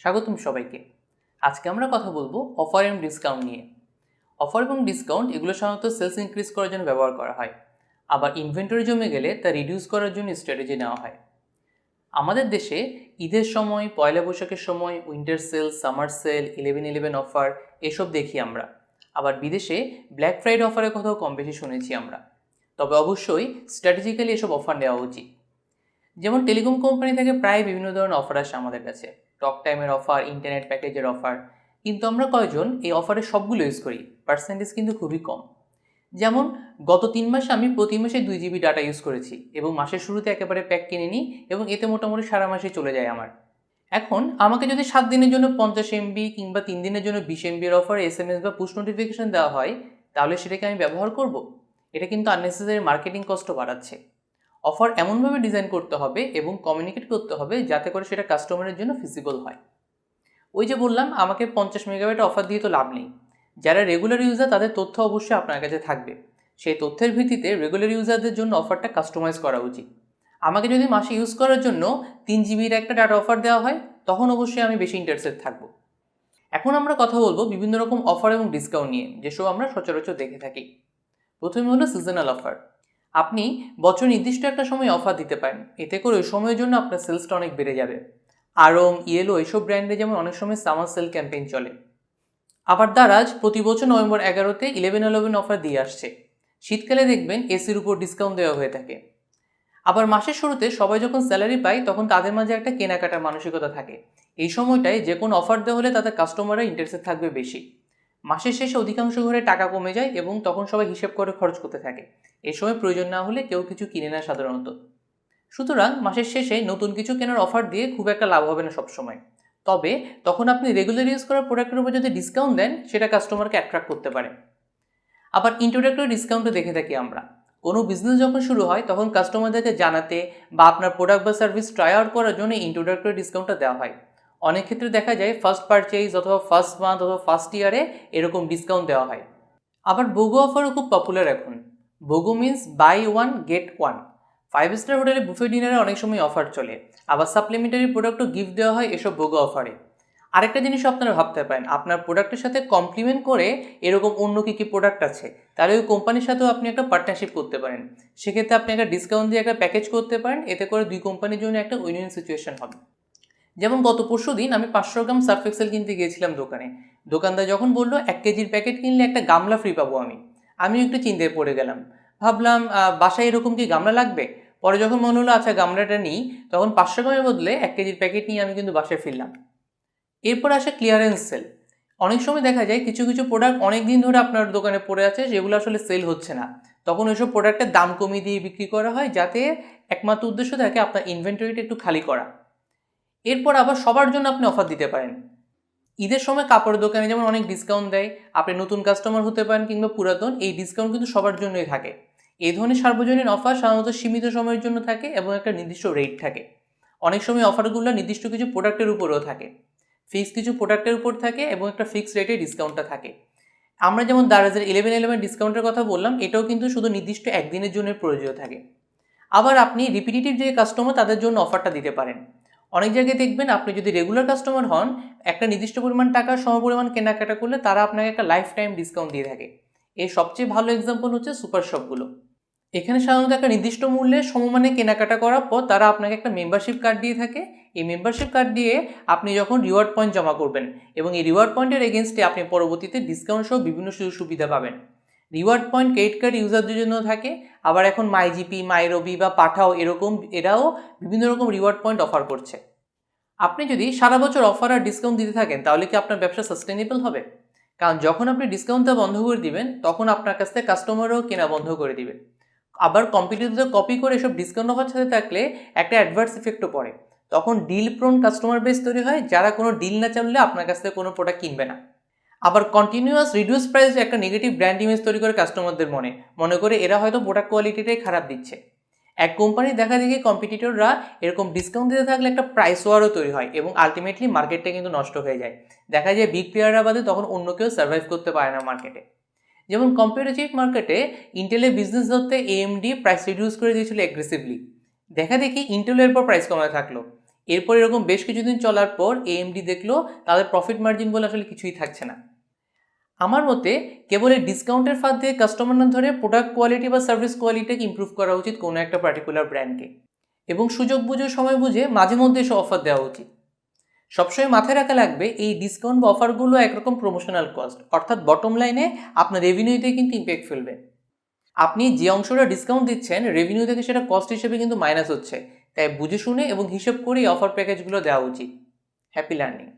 স্বাগতম সবাইকে। আজকে আমরা কথা বলব অফার এবং ডিসকাউন্ট নিয়ে। অফার এবং ডিসকাউন্ট এগুলো সাধারণত সেলস ইনক্রিজ করার জন্য ব্যবহার করা হয়। আবার ইনভেন্টরি জমে গেলে তা রিডিউস করার জন্য স্ট্র্যাটেজি নেওয়া হয়। আমাদের দেশে ঈদের সময়, পয়লা বৈশাখের সময়, winter sale, summer sale, eleven eleven offer এসব দেখি আমরা। আবার বিদেশে ব্ল্যাক ফ্রাইডে অফারের কথাও কম বেশি শুনেছি আমরা। তবে অবশ্যই স্ট্র্যাটেজিক্যালি এসব অফার নেওয়া উচিত। যেমন টেলিকম কোম্পানি থেকে প্রায় বিভিন্ন ধরনের অফার আসে আমাদের কাছে। টক টাইমের অফার ইন্টারনেট প্যাকেজের অফার কিন্তু আমরা কয়জন এই অফারের সবগুলো ইউজ করি? পার্সেন্টেজ কিন্তু খুবই কম। যেমন গত তিন মাসে আমি প্রতি মাসে দুই জিবি ডাটা ইউজ করেছি এবং মাসের শুরুতে একেবারে প্যাক কিনে নিই এবং এতে মোটামুটি সারা মাসে চলে যায় আমার। এখন আমাকে যদি সাত দিনের জন্য পঞ্চাশ এমবি কিংবা তিন দিনের জন্য বিশ এমবির অফার এস এম এস বা পুশ নোটিফিকেশন দেওয়া হয়, তাহলে সেটাকে আমি ব্যবহার করব? এটা কিন্তু আননেসেসারি মার্কেটিং কষ্ট বাড়াচ্ছে। অফার এমনভাবে ডিজাইন করতে হবে এবং কমিউনিকেট করতে হবে যাতে করে সেটা কাস্টমারের জন্য ফিজিবল হয়। ওই যে বললাম, আমাকে পঞ্চাশ মেগাবাইট অফার দিয়ে তো লাভ নেই। যারা রেগুলার ইউজার তাদের তথ্য অবশ্যই আপনার কাছে থাকবে। সেই তথ্যের ভিত্তিতে রেগুলার ইউজারদের জন্য অফারটা কাস্টমাইজ করা উচিত। আমাকে যদি মাসে ইউজ করার জন্য তিন জিবির একটা ডাটা অফার দেওয়া হয়, তখন অবশ্যই আমি বেশি ইন্টারেস্টেড থাকব। এখন আমরা কথা বলব বিভিন্ন রকম অফার এবং ডিসকাউন্ট নিয়ে যেসব আমরা সচরাচর দেখে থাকি। প্রথমে হলো সিজনাল অফার আপনি বছর নির্দিষ্ট একটা সময় অফার দিতে পারেন। এতে করে ওই সময়ের জন্য আপনার সেলসটা অনেক বেড়ে যাবে। আরং ইয়েলো এসব ব্র্যান্ডে যেমন অনেক সময় সামার সেল ক্যাম্পেইন চলে। আবার দারাজ প্রতি বছর নভেম্বর এগারোতে ইলেভেন ইলেভেন অফার দিয়ে আসছে। শীতকালে দেখবেন এসির উপর ডিসকাউন্ট দেওয়া হয়ে থাকে। আবার মাসের শুরুতে সবাই যখন স্যালারি পায়, তখন তাদের মাঝে একটা কেনাকাটার মানসিকতা থাকে। এই সময়টায় যে কোনো অফার দেওয়া হলে তাদের কাস্টমাররা ইন্টারেস্টেড থাকবে বেশি। মাসের শেষে অধিকাংশ ঘরে টাকা কমে যায় এবং তখন সবাই হিসেব করে খরচ করতে থাকে। এ সময় প্রয়োজন না হলে কেউ কিছু কিনে না সাধারণত। সুতরাং মাসের শেষে নতুন কিছু কেনার অফার দিয়ে খুব একটা লাভ হবে না সবসময়। তবে তখন আপনি রেগুলার ইউজ করা প্রোডাক্টের উপর যদি ডিসকাউন্ট দেন, সেটা কাস্টমারকে অ্যাট্রাক্ট করতে পারে। আবার ইন্ট্রোডাক্টরি ডিসকাউন্টও দেখে থাকি আমরা। কোনো বিজনেস যখন শুরু হয়, তখন কাস্টমারদেরকে জানাতে বা আপনার প্রোডাক্ট বা সার্ভিস ট্রাই আউট করার জন্য ইন্ট্রোডাক্টরি ডিসকাউন্টটা দেওয়া হয়। অনেক ক্ষেত্রে দেখা যায় ফার্স্ট পারচেজ অথবা ফার্স্ট মান্থ অথবা ফার্স্ট ইয়ারে এরকম ডিসকাউন্ট দেওয়া হয়। আবার বোগো অফারও খুব পপুলার এখন। BOGO means buy one get one five star হোটেলে বুফে ডিনারে অনেক সময় অফার চলে। আবার সাপ্লিমেন্টারি প্রোডাক্টও গিফট দেওয়া হয় এসব বোগো অফারে আরেকটা জিনিস আপনারা ভাবতে পারেন, আপনার প্রোডাক্টের সাথে কমপ্লিমেন্ট করে এরকম অন্য কী কী প্রোডাক্ট আছে, তাহলে ওই কোম্পানির সাথেও আপনি একটা পার্টনারশিপ করতে পারেন। সেক্ষেত্রে আপনি একটা ডিসকাউন্ট দিয়ে একটা প্যাকেজ করতে পারেন, এতে করে দুই কোম্পানির জন্য একটা উইন সিচুয়েশন হবে। যেমন গত পরশু দিন আমি পাঁচশো গ্রাম সার্ফ এক্সেল কিনতে গিয়েছিলাম দোকানে। দোকানদার যখন বলল, এক কেজির প্যাকেট কিনলে একটা গামলা ফ্রি পাবো আমি। আমিও একটু চিন্তায় পড়ে গেলাম। ভাবলাম বাসায় এরকম কি গামলা লাগবে? পরে যখন মনে হলো আচ্ছা গামলাটা নিই, তখন পাঁচশো গ্রামের বদলে এক কেজির প্যাকেট নিয়ে আমি কিন্তু বাসায় ফিরলাম। এরপর আসে ক্লিয়ারেন্স সেল অনেক সময় দেখা যায়, কিছু কিছু প্রোডাক্ট অনেক দিন ধরে আপনার দোকানে পড়ে আছে যেগুলো আসলে সেল হচ্ছে না। তখন ওইসব প্রোডাক্টের দাম কমিয়ে দিয়ে বিক্রি করা হয়, যাতে একমাত্র উদ্দেশ্য থাকে আপনার ইনভেন্টরিটা একটু খালি করা। এরপর আবার সবার জন্য আপনি অফার দিতে পারেন। ঈদের সময় কাপড়ের দোকানে যেমন অনেক ডিসকাউন্ট দেয়, আপনি নতুন কাস্টমার হতে পারেন কিংবা পুরাতন, এই ডিসকাউন্ট কিন্তু সবার জন্যই থাকে। এই ধরনের সার্বজনীন অফার সাধারণত সীমিত সময়ের জন্য থাকে এবং একটা নির্দিষ্ট রেট থাকে। অনেক সময় অফারগুলো নির্দিষ্ট কিছু প্রোডাক্টের উপরেও থাকে। ফিক্স কিছু প্রোডাক্টের উপর থাকে এবং একটা ফিক্সড রেটে ডিসকাউন্টটা থাকে। আমরা যেমন দারাজের ইলেভেন ইলেভেন ডিসকাউন্টের কথা বললাম, এটাও কিন্তু শুধু নির্দিষ্ট একদিনের জন্য প্রয়োজন থাকে। আবার আপনি রিপিটেটিভ যে কাস্টমার তাদের জন্য অফারটা দিতে পারেন। অনেক জায়গায় দেখবেন আপনি যদি রেগুলার কাস্টমার হন, একটা নির্দিষ্ট পরিমাণ টাকার সমপরিমাণ কেনাকাটা করলে তারা আপনাকে একটা লাইফ টাইম ডিসকাউন্ট দিয়ে থাকে। এর সবচেয়ে ভালো এক্সাম্পল হচ্ছে সুপার শপগুলো এখানে সাধারণত একটা নির্দিষ্ট মূল্যে সমমানে কেনাকাটা করার পর তারা আপনাকে একটা মেম্বারশিপ কার্ড দিয়ে থাকে। এই মেম্বারশিপ কার্ড দিয়ে আপনি যখন রিওয়ার্ড পয়েন্ট জমা করবেন এবং এই রিওয়ার্ড পয়েন্টের এগেনস্টে আপনি পরবর্তীতে ডিসকাউন্ট সহ বিভিন্ন সুযোগ সুবিধা পাবেন। রিওয়ার্ড পয়েন্ট ক্রেডিট কার্ড ইউজারদের জন্য থাকে। আবার এখন মাইজিপি মাইরবি বা পাঠাও এরকম, এরাও বিভিন্ন রকম রিওয়ার্ড পয়েন্ট অফার করছে। আপনি যদি সারা বছর অফার আর ডিসকাউন্ট দিতে থাকেন, তাহলে কি আপনার ব্যবসা সাস্টেনেবল হবে? কারণ যখন আপনি ডিসকাউন্টটা বন্ধ করে দিবেন, তখন আপনার কাছ থেকে কাস্টমারও কেনা বন্ধ করে দিবে। আবার কম্পিটিটরদের কপি করে এসব ডিসকাউন্ট অফার সাথে থাকলে একটা অ্যাডভার্স ইফেক্টও পড়ে। তখন ডিল প্রোন কাস্টমার বেস তৈরি হয়, যারা কোনো ডিল না চাললে আপনার কাছ থেকে কোনো প্রোডাক্ট কিনবে না। আবার কন্টিনিউয়াস রিডিউস প্রাইস একটা নেগেটিভ ব্র্যান্ড ইমেজ তৈরি করে কাস্টমারদের মনে। মনে করে এরা হয়তো প্রোডাক্ট কোয়ালিটিটাই খারাপ দিচ্ছে। এক কোম্পানি দেখা দেখি কম্পিটিটররা এরকম ডিসকাউন্ট দিতে থাকলে একটা প্রাইস ওয়ারও তৈরি হয় এবং আলটিমেটলি মার্কেটটা কিন্তু নষ্ট হয়ে যায়। দেখা যায় বিগ প্লেয়াররা বাদে তখন অন্য কেউ সার্ভাইভ করতে পারে না মার্কেটে যেমন কম্পিটিটিভ মার্কেটে ইন্টেলের বিজনেস ধরতে এএমডি প্রাইস রিডিউস করে দিয়েছিল অ্যাগ্রেসিভলি দেখা দেখি ইন্টেলের পর প্রাইস কমাতে থাকল। এরপর এরকম বেশ কিছুদিন চলার পর এএমডি দেখল, তাদের প্রফিট মার্জিন বলে আসলে কিছুই থাকছে না। আমার মতে কেবল এই ডিসকাউন্টের ফাঁদ দিয়ে কাস্টমার না ধরে প্রোডাক্ট কোয়ালিটি বা সার্ভিস কোয়ালিটিকে ইম্প্রুভ করা উচিত কোনো একটা পার্টিকুলার ব্র্যান্ডকে এবং সুযোগ বুঝে, সময় বুঝে মাঝে মধ্যে এসে অফার দেওয়া উচিত। সবসময় মাথায় রাখা লাগবে, এই ডিসকাউন্ট বা অফারগুলো একরকম প্রমোশনাল কস্ট অর্থাৎ বটম লাইনে আপনার রেভিনিউতে কিন্তু ইম্প্যাক্ট ফেলবে। আপনি যে অংশটা ডিসকাউন্ট দিচ্ছেন রেভিনিউ থেকে সেটা কস্ট হিসেবে কিন্তু মাইনাস হচ্ছে। তাই বুঝে শুনে এবং হিসেব করে অফার প্যাকেজগুলো দেওয়া উচিত। Happy learning